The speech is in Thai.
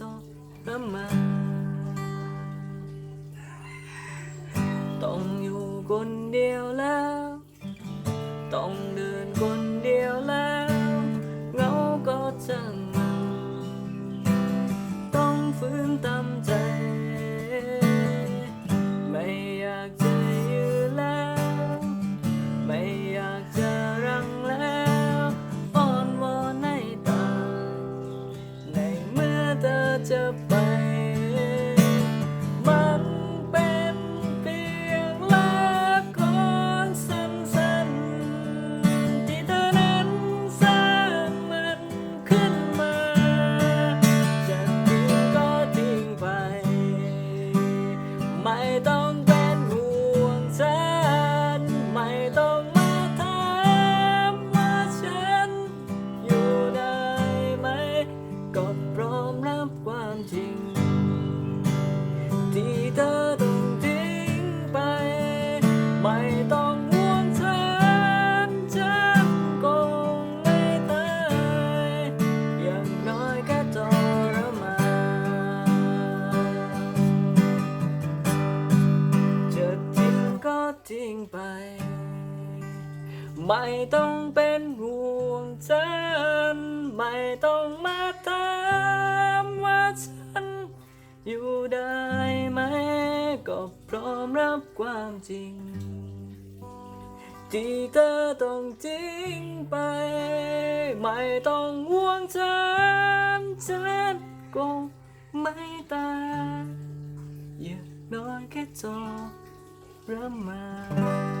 더 ấm Tổng yêu con đều là จะไป จริง ที่เธอต้องทิ้งไป ไม่ต้องห่วงฉันฉันคงไม่ตายอย่างน้อยแค่ทรมานจะทิ้งก็ทิ้งไป ไม่ต้องเป็นห่วงฉันไม่ต้องมาถาม ความจริง ที่เธอต้องทิ้งไป ไม่ต้องห่วงฉัน ฉันคงไม่ตายอย่างน้อยแค่ทรมาน